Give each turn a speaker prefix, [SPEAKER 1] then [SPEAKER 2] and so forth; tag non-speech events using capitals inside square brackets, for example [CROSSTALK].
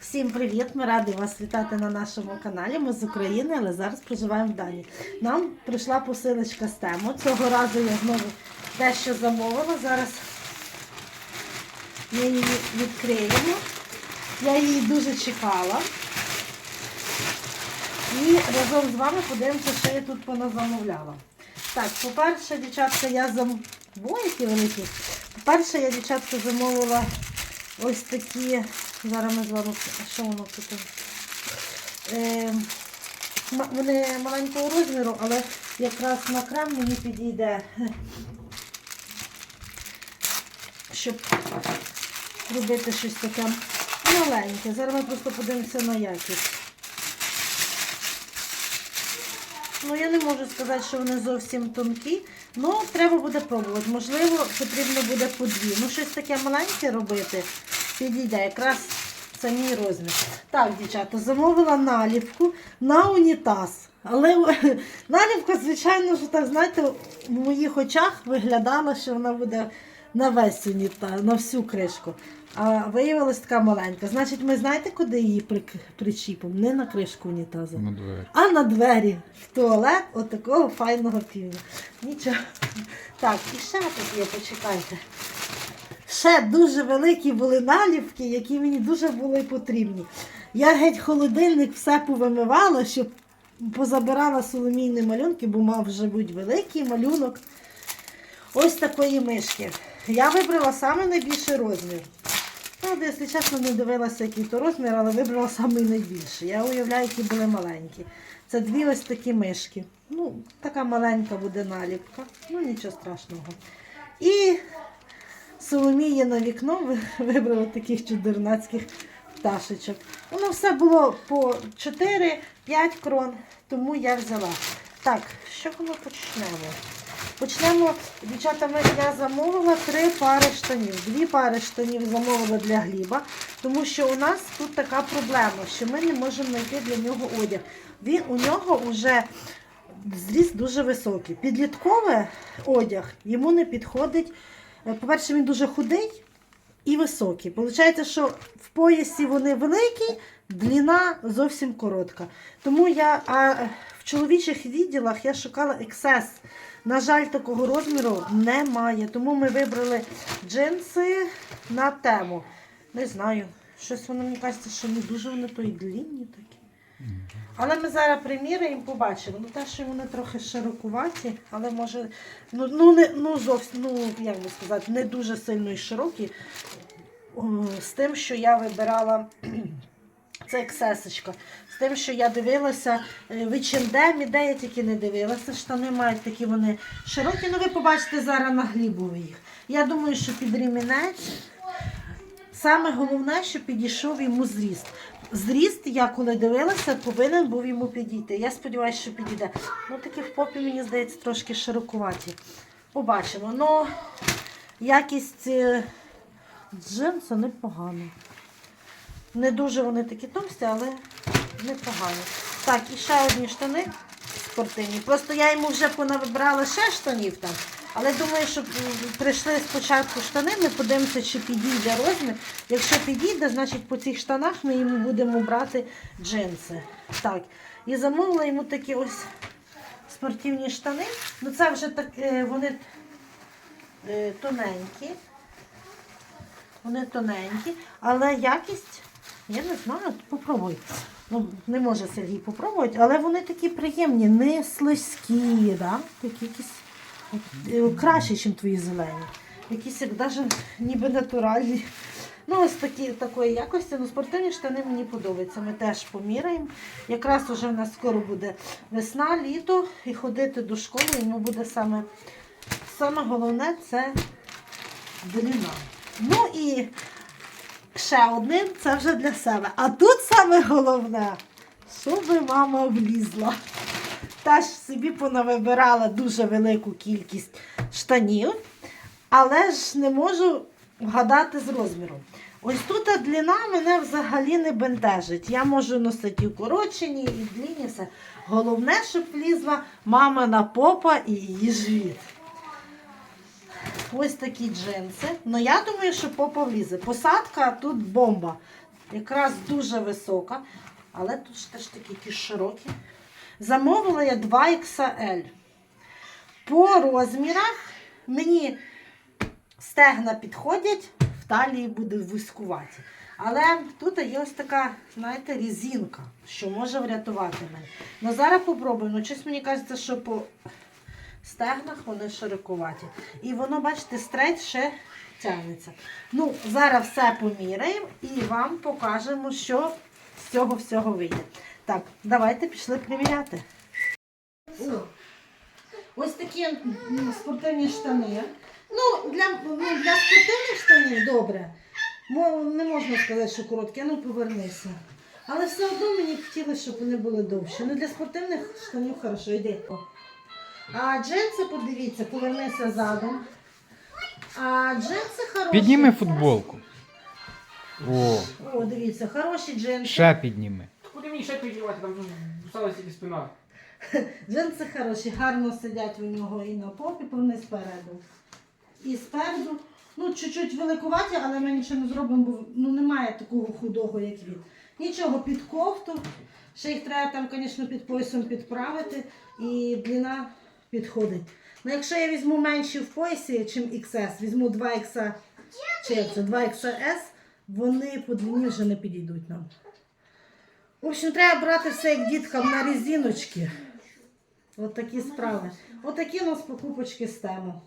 [SPEAKER 1] Всім привіт! Ми раді вас вітати на нашому каналі. Ми з України, але зараз проживаємо в Данії. Нам прийшла посилочка з тему. Цього разу я знову дещо замовила. Зараз ми її відкриємо. Я її дуже чекала. І разом з вами подивимося, що я тут поназамовляла. Так, по-перше, дівчатка, я зам... Бо, які великі. По-перше, я, дівчатка, замовила ось такі. Зараз ми з вами. Що воно тут? Е, вони маленького розміру, але якраз на крем мені підійде. Щоб робити щось таке маленьке. Зараз ми просто подивимося на якість. Ну, я не можу сказати, що вони зовсім тонкі. Ну, треба буде пробувати. Можливо, потрібно буде по дві. Ну, щось таке маленьке робити. Підійде. Якраз це мій розмір. Так, дівчата, замовила наліпку на унітаз. Але [LAUGHS] наліпка, звичайно, що так, знаєте, в моїх очах виглядала, що вона буде на весь унітаз, на всю кришку. А виявилась така маленька. Значить, ми знаєте, куди її причіпимо? Не на кришку унітазу
[SPEAKER 2] На двері.
[SPEAKER 1] а на двері в туалет отакого файного півня. Нічого. Так, і ще тут є, почекайте. Ще дуже великі були наліпки, які мені дуже були потрібні. Я геть холодильник все повимивала, щоб позабирала соломійні малюнки, бо мав вже бути великий малюнок. Ось такої мишки. Я вибрала саме найбільший розмір. Правда, якщо чесно, не дивилася, який то розмір, але вибрала саме найбільший. Я уявляю, які були маленькі. Це дві ось такі мишки. Ну, така маленька буде наліпка. Ну, нічого страшного. І Соломія на вікно вибрала таких чудернацьких пташечок. Воно все було по 4-5 крон, тому я взяла. Так, що ми почнемо? Почнемо, дівчата, я замовила три пари штанів. Дві пари штанів замовила для Гліба, тому що у нас тут така проблема, що ми не можемо знайти для нього одяг. Він, у нього вже зріст дуже високий. Підлітковий одяг йому не підходить. Е, По-перше, він дуже худий і високий. Получається, що в поясі вони великі, длина зовсім коротка. Тому я а в чоловічих відділах я шукала XS. На жаль, такого розміру немає. Тому ми вибрали джинси на тему. Не знаю, щось воно мені кажеться, що не дуже вони то й длінні такі. Але ми зараз приміряємо, побачимо. Ну, те, що вони трохи широкуваті, але може, ну, ну, не, ну зовсім, ну, як би сказати, не дуже сильно і широкі. З тим, що я вибирала [CLEARS THROAT] це ексесочка. З тим, що я дивилася е, в H&M, де я тільки не дивилася. Штани мають такі вони широкі. Ну, ви побачите зараз на глібові їх. Я думаю, що під ремінець Саме головне, що підійшов йому зріст. Зріст, я коли дивилася, повинен був йому підійти. Я сподіваюся, що підійде. Ну, такі в попі, мені здається, трошки широкуваті. Побачимо. Ну, якість е, джинсу непогана. Не дуже вони такі товсті, але непогані. Так, і ще одні штани спортивні. Просто я йому вже понавибрала ще штанів там. Але думаю, що прийшли спочатку штани, ми подивимося, чи підійде розмір. Якщо підійде, значить по цих штанах ми йому будемо брати джинси. Так. І замовила йому такі ось спортивні штани. Ну це вже так, е, вони е, тоненькі. Вони тоненькі, але якість, я не знаю, попробуй. Ну, не може Сергій попробувати, але вони такі приємні, не слизькі, да? такі якісь е, краще, ніж твої зелені. Якісь як навіть ніби натуральні. Ну, ось такі такої якості. Ну, спортивні штани мені подобаються. Ми теж поміряємо. Якраз уже в нас скоро буде весна, літо і ходити до школи. Йому буде саме, саме головне це длина. Ну і ще один це вже для себе. А тут саме головне, щоб мама влізла. Теж собі понавибирала дуже велику кількість штанів, але ж не можу вгадати з розміром. Ось тут длина мене взагалі не бентежить. Я можу носити і укорочені, і длінні, все. Головне, щоб влізла мамина попа і її живіт. Ось такі джинси. Ну я думаю, що попа влізе. Посадка тут бомба. якраз дуже висока, але тут теж такі широкі. Замовила я 2XL. По розмірах мені стегна підходять, в талії буде вузькуваті. Але тут є ось така, знаєте, різинка, що може врятувати мене. Ну зараз попробую. Ну, щось мені кажеться, що по стегнах вони широкуваті. І воно, бачите, стрейт ще тягнеться. Ну, зараз все поміряємо і вам покажемо, що з цього всього вийде. Так, давайте пішли приміряти. Ось такі спортивні штани. Ну, для, ну, для спортивних штанів добре. Не можна сказати, що короткі, а ну повернися. Але все одно мені хотілося, щоб вони були довші. Ну для спортивних штанів хорошо, йди. А джинси, подивіться, повернися задом. А джинси хороші.
[SPEAKER 2] Підніми футболку. О,
[SPEAKER 1] О, дивіться, хороші джинси.
[SPEAKER 2] ще підніми.
[SPEAKER 3] Куди мені ще піднімати, там сталася тільки спина.
[SPEAKER 1] Джинси хороші, гарно сидять у нього і на попі, повни спереду. І спереду. Ну, чуть-чуть великуваті, але ми нічого не зробимо, бо ну, немає такого худого, як він. Нічого під кофту. Ще їх треба там, звісно, під поясом підправити. І длина підходить. Ну, якщо я візьму менші в поясі, чим XS, візьму 2X, чи як це, 2XS, вони по длині вже не підійдуть нам. В общем, треба брати все як діткам на резиночки. От такі справи. От такі у нас покупочки з тему.